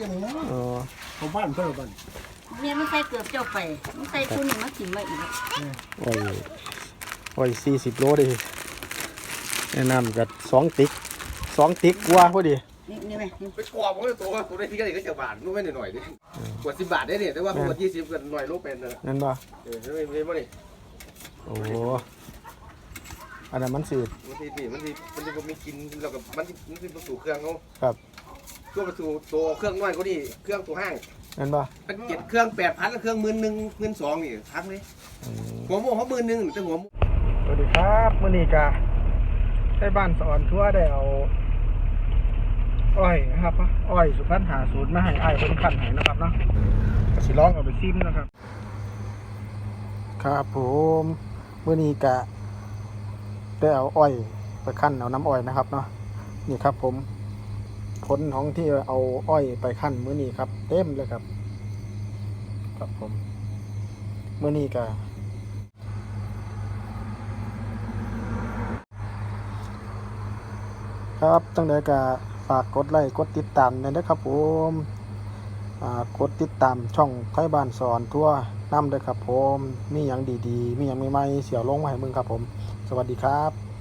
านเพิ่นบัดเมียมันใส่เกือบเจ้าไปมันใส่ชุดนี้มากินมาอีกโอ้ยโอ้ยสี่สิบโลดิแนะนำกับสองติ๊กสองติ๊กกว่าพอดีนี่นี่ไหมนี่ไปกรอบมันตัวตัวได้ที่ก็ได้ก็จะบาทนู้นไม่หน่อยดิกว่าสิบบาทได้เนี่ยแต่ว่าตัวยี่สิบกันหน่อยลูกเป็นนะนั่นบ่เออไม่ไม่ไม่ดิโอ้อันนั้นมันสืดมันที่นี่มันที่มันที่ผมมีกินแล้วก็มันที่มันที่ประตูเครื่องเขาครับ ตัวประตูตัวเครื่องน้อยก็นี่เครื่องตัวห้างนั่นบ่เป็นเจ็ดเครื่องแปดพันเครื่องหมื่นหนึ่งหมื่นสองนี่ทักเลยอืมหัวโม่เขาหมื่นหนึ่งแต่หัวโม่สวัสดีครับมื่อนี้กาได้บ้านสอนทั่วได้เอาอ้อยนะครับอ้อยสุพรรณหาสูตรมาให้อ้ายคนขันให้นะครับเนาะก็สิลองเอาไปซิมนะครับ ครับผมมื่อนี้กะได้เอาอ้อยไปขั้นเอาน้ำอ้อยนะครับเนาะนี่ครับผม ผลของที่เอาอ้อยไปขั้นมื่อนี้ครับ เต็มเลยครับ ครับผมมื่อนี้กะครับตั้งแต่ก็ฝากกดไลค์กดติดตามด้วยนะครับผมกดติดตามช่องไทยบ้านสอนทั่วน้ำด้วยครับผม มีอย่างดีๆ มีอย่างใหม่ๆเสียวลงมาให้มึงครับผม สวัสดีครับ